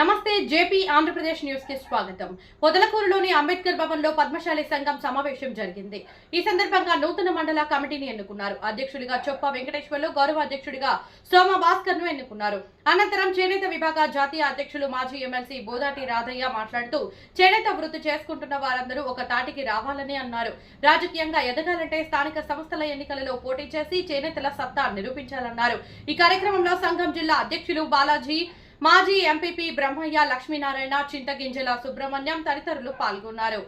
నమస్తే జేపీ ఆంధ్రప్రదేశ్ న్యూస్కి స్వాగతం. పొదలకూరులోని అంబేద్కర్ భవన్లో పద్మశాలి సంఘం సమావేశం జరిగింది. ఈ సందర్భంగా నూతన మండల కమిటీని ఎన్నుకున్నారు. అధ్యక్షుడిగా చొప్ప వెంకటేశ్వర్లు గౌరవ అధ్యక్షుడిగా సోమ భాస్కర్ను ఎన్నుకున్నారు. అనంతరం చేనేత విభాగ జాతీయ అధ్యక్షులు మాజీ ఎమ్మెల్సీ బోదాటి రాధయ్య మాట్లాడుతూ చేనేత వృత్తి చేసుకుంటున్న వారందరూ ఒక తాటికి రావాలని అన్నారు. రాజకీయంగా ఎదగాలంటే స్థానిక సంస్థల ఎన్నికలలో పోటీ చేసి చేనేతల సత్తా నిరూపించాలన్నారు. ఈ కార్యక్రమంలో సంఘం జిల్లా అధ్యక్షులు బాలాజీ మాజీ ఎంపీపీ బ్రహ్మయ్య లక్ష్మీనారాయణ చింతగింజల సుబ్రహ్మణ్యం తదితరులు పాల్గొన్నారు.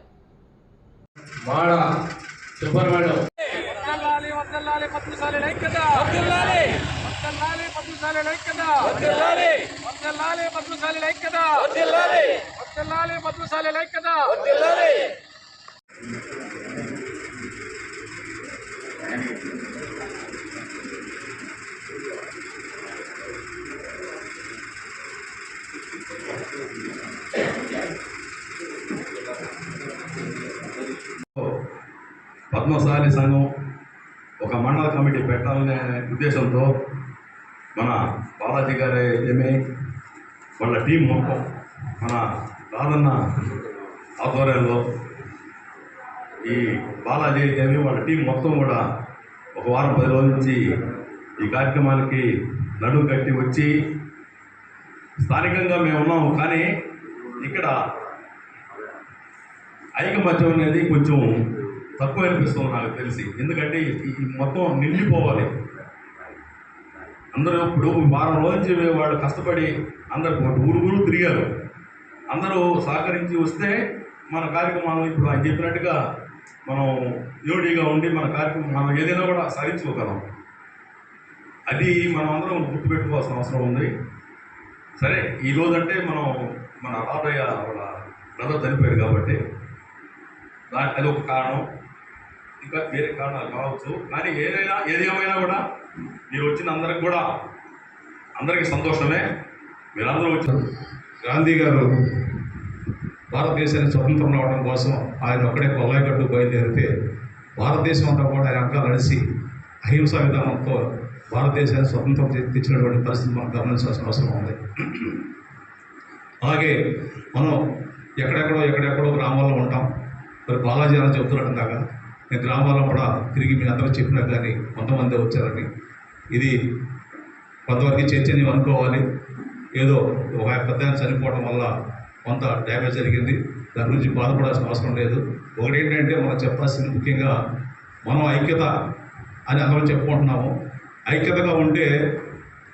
పద్మశాలి సంఘం ఒక మండల కమిటీ పెట్టాలనే ఉద్దేశంతో మన బాలాజీ గారి ఏమి వాళ్ళ టీం మొత్తం మన రాధన్న ఆధ్వర్యంలో ఈ బాలాజీ ఏమి వాళ్ళ టీం మొత్తం కూడా ఒక వారం పది రోజుల నుంచి ఈ కార్యక్రమానికి నడుము కట్టి వచ్చి స్థానికంగా మేము ఉన్నాము. కానీ ఇక్కడ ఐకమత్యం అనేది కొంచెం తక్కువ అనిపిస్తుంది నాకు తెలిసి. ఎందుకంటే ఈ- మొత్తం నిండిపోవాలి. అందరూ ఇప్పుడు వారం రోజు వాళ్ళు కష్టపడి అందరు ఊరు ఊరు తిరిగారు. అందరూ సహకరించి వస్తే మన కార్యక్రమాలు ఇప్పుడు ఆయన చెప్పినట్టుగా మనం యోడిగా ఉండి మన కార్యక్రమం మనం ఏదైనా కూడా సాధించుకోగలం. అది మనం అందరం గుర్తుపెట్టుకోవాల్సిన అవసరం ఉంది. సరే ఈ రోజు అంటే మనం మన రాబోయే వాళ్ళ బ్రదర్ చనిపోయాడు కాబట్టి దాని అది ఒక కారణం. ఇంకా వేరే కారణాలు కావచ్చు. కానీ ఏదైనా ఏది ఏమైనా కూడా మీరు వచ్చిన అందరికి కూడా అందరికీ సంతోషమే. మీరందరూ వచ్చారు గాంధీ గారు భారతదేశాన్ని స్వతంత్రం రావడం కోసం ఆయన ఒక్కడే కొల్లాయిగట్టు బయలుదేరితే భారతదేశం అంతా కూడా ఆయన అంకా నడిచి అహింసా విధానంతో భారతదేశాన్ని స్వతంత్రం తెచ్చినటువంటి పరిస్థితి మనం గమనించాల్సిన అవసరం ఉంది. అలాగే మనం ఎక్కడెక్కడో ఎక్కడెక్కడో గ్రామాల్లో ఉంటాం. మరి బాలాజీ అని చెప్తున్నట్టు నేను గ్రామాల్లో కూడా తిరిగి మీ అందరూ చెప్పినా కానీ కొంతమంది వచ్చారని. ఇది కొంతవరకు చర్చని అనుకోవాలి. ఏదో ఒక పెద్ద చనిపోవడం వల్ల కొంత డ్యామేజ్ జరిగింది. దాని గురించి బాధపడాల్సిన అవసరం లేదు. ఒకటి ఏంటంటే మనం చెప్పాల్సింది ముఖ్యంగా మనం ఐక్యత అని అందరం చెప్పుకుంటున్నాము. ఐక్యతగా ఉంటే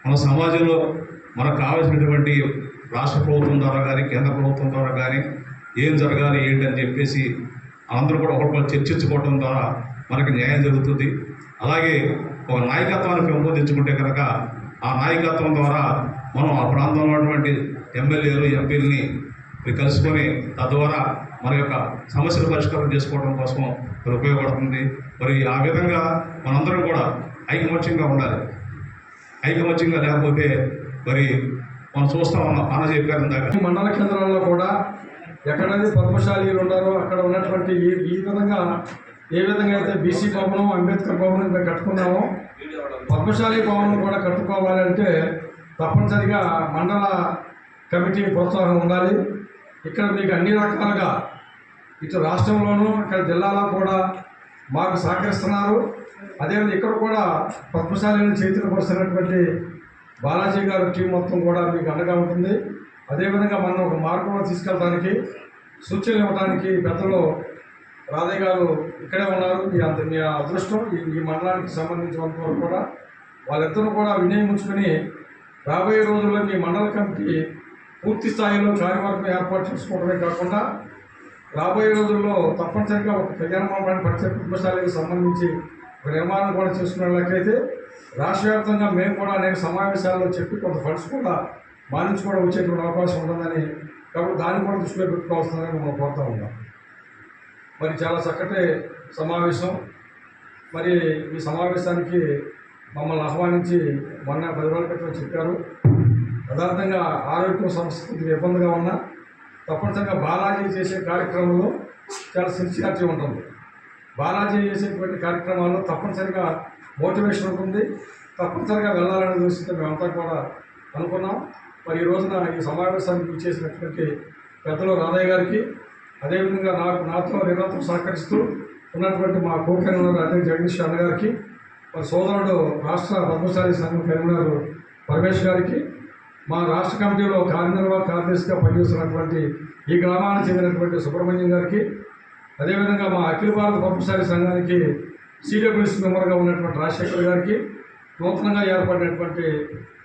మన సమాజంలో మనకు కావాల్సినటువంటి రాష్ట్ర ప్రభుత్వం ద్వారా కానీ కేంద్ర ప్రభుత్వం ద్వారా కానీ ఏం జరగాలి ఏంటి అని చెప్పేసి అందరూ కూడా ఒకరికొకరు చర్చించుకోవడం ద్వారా మనకి న్యాయం జరుగుతుంది. అలాగే ఒక నాయకత్వాన్ని పెంపొందించుకుంటే కనుక ఆ నాయకత్వం ద్వారా మనం ఆ ప్రాంతంలో ఉన్నటువంటి ఎమ్మెల్యేలు ఎంపీలని కలుసుకొని తద్వారా మన యొక్క సమస్యలు పరిష్కారం చేసుకోవడం కోసం మరి ఉపయోగపడుతుంది. మరి ఆ విధంగా మనందరం కూడా ఐకమత్యంగా ఉండాలి. ఐకమత్యంగా లేకపోతే మరి మనం చూస్తా ఉన్నాం అన్న చెప్పారు ఇందాక. మండల కేంద్రాల్లో కూడా ఎక్కడైతే పద్మశాలీలు ఉన్నారో అక్కడ ఉన్నటువంటి ఈ ఈ విధంగా ఏ విధంగా అయితే బీసీ భవనం అంబేద్కర్ భవనం మేము కట్టుకున్నామో పద్మశాలి భవనం కూడా కట్టుకోవాలంటే తప్పనిసరిగా మండల కమిటీ ప్రోత్సాహం ఉండాలి. ఇక్కడ మీకు అన్ని రకాలుగా ఇటు రాష్ట్రంలోనూ ఇక్కడ జిల్లాలో కూడా మాకు సహకరిస్తున్నారు. అదేవిధంగా ఇక్కడ కూడా పద్మశాలిని చైతన్యపరుస్తున్నటువంటి బాలాజీ గారు టీం మొత్తం కూడా మీకు అండగా ఉంటుంది. అదేవిధంగా మనం ఒక మార్గంలో తీసుకెళ్ళడానికి సూచనలు ఇవ్వడానికి పెద్దలు రాధయ్య గారు ఇక్కడే ఉన్నారు. మీ అంత మీ అదృష్టం ఈ ఈ మండలానికి సంబంధించిన వరకు కూడా వాళ్ళిద్దరూ కూడా వినయం ఉంచుకొని రాబోయే రోజుల్లో మీ మండల కమిటీ పూర్తి స్థాయిలో కార్యవర్గం ఏర్పాటు చేసుకోవడమే కాకుండా రాబోయే రోజుల్లో తప్పనిసరిగా ఒక కళ్యాణ మండపాన్ని పరిచయ కుటుంబశాలకు సంబంధించి ఒక నిర్మాణం కూడా చేసుకున్నట్లయితే రాష్ట్ర వ్యాప్తంగా మేము కూడా అనేక సమావేశాల్లో చెప్పి కొంత ఫండ్స్ కూడా మా నుంచి కూడా వచ్చేటువంటి అవకాశం ఉంటుందని కాబట్టి దాన్ని కూడా దృష్టిలో పెట్టుకోవాల్సిందని మనం కోరుతా ఉన్నాం. మరి చాలా చక్కటి సమావేశం. మరి ఈ సమావేశానికి మమ్మల్ని ఆహ్వానించి మొన్న పది రోజుల క్రితం చెప్పారు. యథార్థంగా ఆరోగ్య సమస్య ఇబ్బందిగా ఉన్నా తప్పనిసరిగా బాలాజీ చేసే కార్యక్రమంలో చాలా సిన్సియారిటీ ఉంటుంది. బాలాజీ చేసేటువంటి కార్యక్రమాల్లో తప్పనిసరిగా మోటివేషన్ ఉంటుంది. తప్పనిసరిగా వెళ్ళాలనే దృష్టితో మేమంతా కూడా అనుకున్నాం. మరి ఈ రోజున ఈ సమావేశానికి చేసినటువంటి పెద్దలు రాధయ్య గారికి అదేవిధంగా నాకు నాతో నిరంతరం సహకరిస్తూ ఉన్నటువంటి మా కోకెనర్ అధ్యక్ష జగదీష్ అన్న గారికి మా సోదరుడు రాష్ట్ర పద్మశాలి సంఘం కరీంనగర్ పరమేష్ గారికి మా రాష్ట్ర కమిటీలో కార్యనిర్వాహక కార్యదర్శిగా పనిచేస్తున్నటువంటి ఈ గ్రామానికి చెందినటువంటి సుబ్రహ్మణ్యం గారికి అదేవిధంగా మా అఖిల భారత పద్మశాలి సంఘానికి సీడబ్ల్యూసీ మెంబర్గా ఉన్నటువంటి రాజశేఖర్ గారికి నూతనంగా ఏర్పడినటువంటి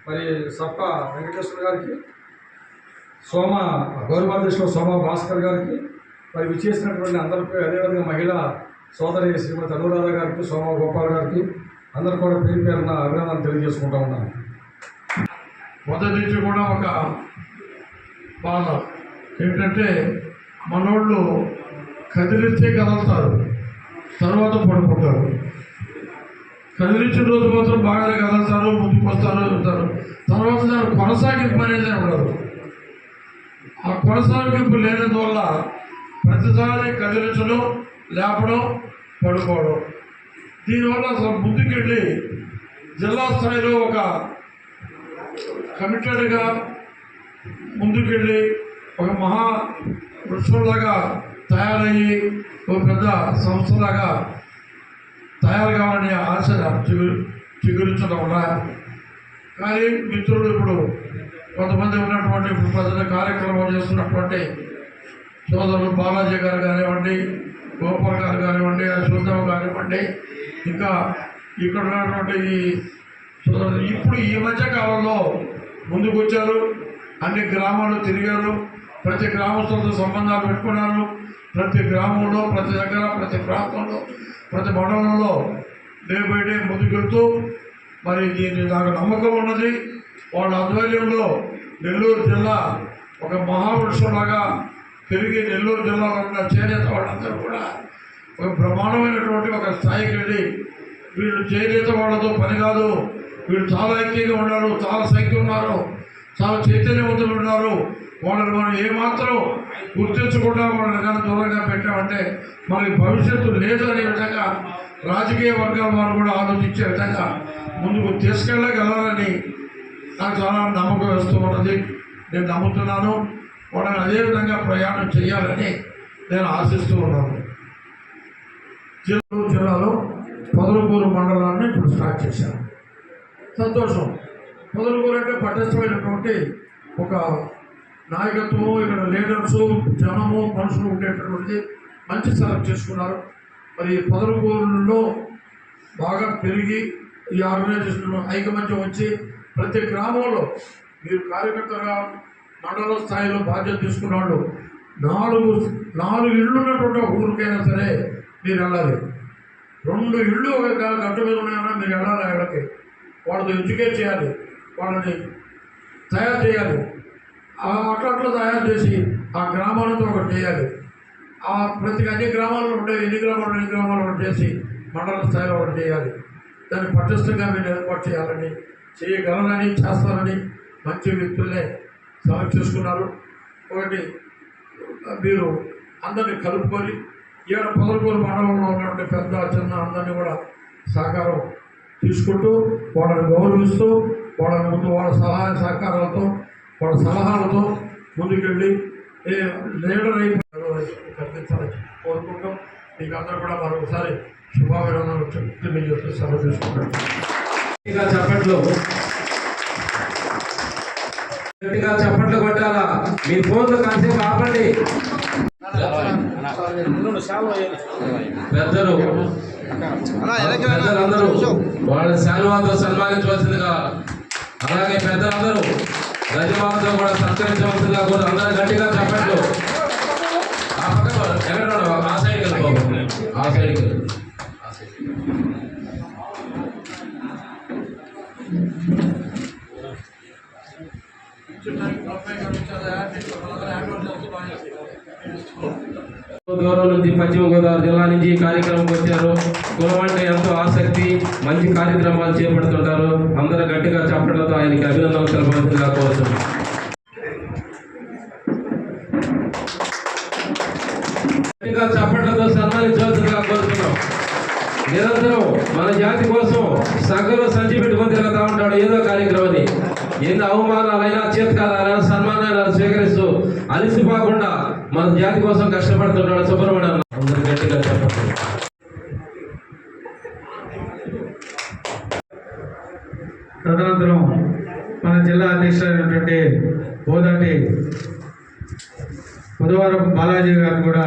మరి సప్ప వెంకటేశ్వర గారికి సోమ గౌరవాధ్యక్షులు సోమ భాస్కర్ గారికి మరి విచ్చేసినటువంటి అందరికీ అదేవిధంగా మహిళా సోదరి శ్రీమతి అనురాధ గారికి సోమ గోపాల్ గారికి అందరు కూడా పేరు పేరున అభినందన తెలియజేసుకుంటా ఉన్నాను. మొదటి నుంచి కూడా ఒక బాధ ఏంటంటే మనోళ్ళు కదిలిస్తే కదలుతారు తర్వాత పడుకుంటారు. కదిలించిన రోజు మాత్రం బాగానే కదలుతారు ముందుకు వస్తారు వెళ్తారు తర్వాత దాని కొనసాగింపు అనేది ఉండదు ఆ కొనసాగింపు లేనందువల్ల ప్రతిసారి కదిలించడం లేపడం పడుకోవడం. దీనివల్ల అసలు ముందుకెళ్ళి జిల్లా స్థాయిలో ఒక కమిటెడ్గా ముందుకెళ్ళి ఒక మహా వృక్షంలాగా తయారయ్యి ఒక పెద్ద సంస్థలాగా తయారు కావాలని ఆశ చిగురించడం వల్ల కానీ మిత్రులు ఇప్పుడు కొంతమంది ఉన్నటువంటి ఇప్పుడు ప్రజల కార్యక్రమం చేస్తున్నటువంటి సోదరులు బాలాజీ గారు కానివ్వండి గోపాల్ గారు కానివ్వండి అశ్వత్థామ కానివ్వండి ఇంకా ఇక్కడ ఉన్నటువంటి ఈ సోదరులు ఇప్పుడు ఈ మధ్య కాలంలో ముందుకు వచ్చారు అన్ని గ్రామాలు తిరిగారు ప్రతి గ్రామస్తులతో సంబంధాలు పెట్టుకున్నారు. ప్రతి గ్రామంలో ప్రతి దగ్గర ప్రతి ప్రాంతంలో ప్రతి మండలంలో డే బై డే ముందుకెళ్తూ మరి దీన్ని నాకు నమ్మకం ఉన్నది. వాళ్ళ ఆధ్వర్యంలో నెల్లూరు జిల్లా ఒక మహావృక్షంలాగా పెరిగి నెల్లూరు జిల్లాలో ఉన్న చేనేత వాళ్ళందరూ కూడా ఒక బ్రహ్మాండమైనటువంటి ఒక స్థాయికి వెళ్ళి వీళ్ళు చేనేత వాళ్ళతో పని కాదు. వీళ్ళు చాలా ఐక్యంగా ఉన్నారు చాలా శక్తి ఉన్నారు చాలా చైతన్యవంతులు ఉన్నారు. వాళ్ళని మనం ఏమాత్రం గుర్తించకుండా వాళ్ళని కానీ దూరంగా పెట్టామంటే మనకి భవిష్యత్తు లేదు అనే విధంగా రాజకీయ వర్గాల వారు కూడా ఆలోచించే విధంగా ముందుకు తీసుకెళ్ళగలరని నాకు చాలా నమ్మకం వేస్తూ ఉన్నది. నేను నమ్ముతున్నాను. వాళ్ళని అదే విధంగా ప్రయాణం చేయాలని నేను ఆశిస్తూ ఉన్నాను. చిత్తూరు జిల్లాలో పొదలకూరు మండలాన్ని ఇప్పుడు స్టార్ట్ చేశాను. సంతోషం. పొదలకూరు అంటే పటిష్టమైనటువంటి ఒక నాయకత్వం ఇక్కడ లీడర్స్ జనము మనుషులు ఉండేటటువంటిది మంచి సెలెక్ట్ చేసుకున్నారు. మరి పొదలకూరులో బాగా పెరిగి ఈ ఆర్గనైజేషన్ ఐకమత్యం వచ్చి ప్రతి గ్రామంలో మీరు కార్యకర్తగా మండల స్థాయిలో బాధ్యత తీసుకున్న వాళ్ళు నాలుగు నాలుగు ఇళ్ళు ఉన్నటువంటి ఒక ఊరికైనా సరే మీరు వెళ్ళాలి. రెండు ఇళ్ళు ఒక గంట మీద ఉన్నాయన్నా మీరు వెళ్ళాలి వాళ్ళకి. వాళ్ళతో ఎడ్యుకేట్ చేయాలి. వాళ్ళని తయారు చేయాలి. అట్లా అట్లా తయారు చేసి ఆ గ్రామాలతో ఒకటి చేయాలి. ఆ ప్రతి అన్ని గ్రామాల్లో ఉండే ఎన్ని గ్రామాలు ఎన్ని గ్రామాలు ఒకటి చేసి మండల స్థాయిలో ఒకటి చేయాలి. దాన్ని పటిష్టంగా మీరు ఏర్పాటు చేయాలని చేయగలరని చేస్తారని మంచి వ్యక్తులనే సెలెక్ట్ చేసుకున్నారు. ఒకటి మీరు అందరినీ కలుపుకొని ఈడ పొదలకూరు మండలంలో ఉన్నటువంటి పెద్ద చిన్న అందరినీ కూడా సహకారం తీసుకుంటూ వాళ్ళని గౌరవిస్తూ వాళ్ళని ముందు వాళ్ళ సహాయ సహకారాలతో వాళ్ళ సలహాలతో ముందుకెళ్ళి ఏ లీడర్ అయిపోయి కల్పించాలని కోరుకుంటాం మీకు అందరూ కూడా మరొకసారి శుభాభినందనలు తెలియజేస్తూ సెలవు తీసుకుంటాం ఇంకా చెప్పట్లు. గట్టిగా చప్పట్లు కొట్టాలా? మీ ఫోన్లు కాసేపు ఆపండి. పెద్దలు పెద్దలందరూ వాళ్ళ శాలువాతో సన్మానించవలసిందిగా అలాగే పెద్దలందరూ గజమాలతో కూడా సత్కరించవలసిందిగా కూడా అందరూ గట్టిగా చెప్పట్లు. ఆ పక్క ఎక్కడ ఆ సైడ్కి వెళ్ళిపో ఆ సైడ్కి వెళ్ళు. ఆ సైడ్కి దూరం నుంచి పశ్చిమ గోదావరి జిల్లా నుంచి ఈ కార్యక్రమంకి వచ్చారు. కులం అంటే ఎంతో ఆసక్తి మంచి కార్యక్రమాలు చేపడుతుంటారు. అందరూ గట్టిగా చెప్పడంతో ఆయనకి అభినందనలు తెలపాల్సిందిగా కోరుతున్నాం. గట్టిగా చప్పట్లతో సన్మానించవలసిందిగా కోరుతున్నాం. నిరంతరం మన జాతి కోసం సగలు సంచి పెట్టుకొని తిరుగుతూ ఉంటాడు ఏదో కార్యక్రమాన్ని ఎన్ని అవమానాలైనా చేతకాలైనా సన్మానాలు స్వీకరిస్తూ అలసిపోకుండా మన జాతి కోసం కష్టపడుతున్నాడు సుబ్రహ్మణ్యం అందరు గట్టిగా చెప్పండి. తదనంతరం మన జిల్లా అధ్యక్షుడైనటువంటి బోదాటి బుధవారం బాలాజీ గారు కూడా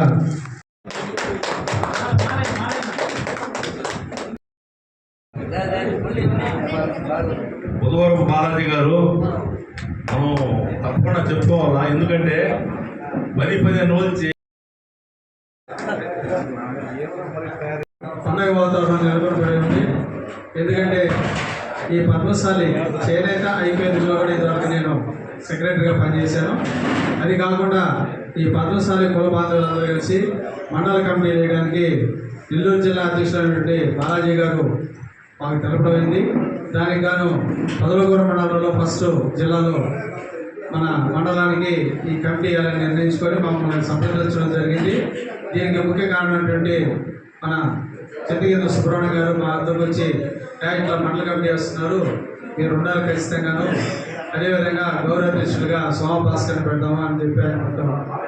బుధవారం బాలాజీ గారు మనం తప్పకుండా చెప్పుకోవాలా? ఎందుకంటే పది పదిహేను రోజులు చే- పండగ వాతావరణం ఎందుకంటే ఈ పద్మశాలి చేనేత ఐపీఎస్లో కూడా ఇదివరకు నేను సెక్రటరీగా పనిచేశాను. అది కాకుండా ఈ పద్మశాలి కుల బాంధవులందరూ కలిసి మండల కమిటీ వేయడానికి నెల్లూరు జిల్లా అధ్యక్షుడైనటువంటి బాలాజీ గారు మాకు తెలపడమైంది దానికి గాను పదవగూడ మండలంలో ఫస్ట్ జిల్లాలో మన మండలానికి ఈ కమిటీ వేయాలని నిర్ణయించుకొని మమ్మల్ని సంప్రదించడం జరిగింది. దీనికి ముఖ్య కారణమైనటువంటి మన చెట్టుగిరి సుబ్రహ్మణ్య గారు మా వద్దకు వచ్చి "యా, మండల కమిటీ వస్తున్నారు. మీరు ఉండాలి ఖచ్చితంగాను. అదేవిధంగా గౌరవ అధ్యక్షులుగా సోమభాస్కర్ని పెడదామా అని చెప్పి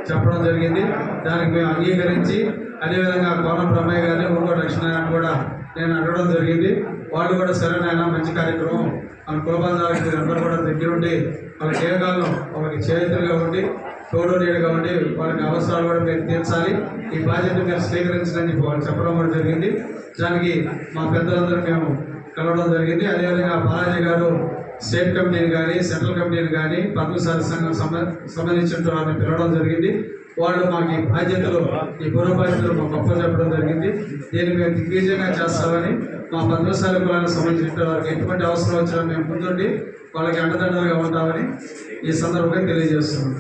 చెప్పడం జరిగింది. దానికి మేము అంగీకరించి అదేవిధంగా కోన బ్రహ్మయ్య గారిని ఊరుగో లక్ష్మీనారాయణ కూడా నేను అడగడం జరిగింది. వాళ్ళు కూడా సరేనైనా మంచి కార్యక్రమం. మన కులబంధాలకు అందరూ కూడా దగ్గరుండి వాళ్ళ కేవలం వాళ్ళకి చేతులుగా ఉండి తోడు నీడుగా ఉండి వాళ్ళకి అవసరాలు కూడా మీరు తీర్చాలి. ఈ బాధ్యత మీరు స్వీకరించడానికి చెప్పి వాళ్ళు చెప్పడం కూడా జరిగింది. దానికి మా పెద్దలందరూ మేము కలవడం జరిగింది. అదేవిధంగా బాలాజీ గారు స్టేట్ కమిటీని కానీ సెంట్రల్ కమిటీని కానీ పద్మశాలి సంఘం సంబంధించిన వారిని పిలవడం జరిగింది. వాళ్ళు మాకు ఈ బాధ్యతలు ఈ పూర్వ బాధ్యతలు మాకు గొప్ప చెప్పడం జరిగింది. దీన్ని మేము దిగ్విజయంగా చేస్తామని మా పద్మశాలి కులానికి సంబంధించిన వారికి ఎటువంటి అవసరం వచ్చినా మేము ముందుండి వాళ్ళకి అండదండలుగా ఉంటామని ఈ సందర్భంగా తెలియజేస్తున్నాం.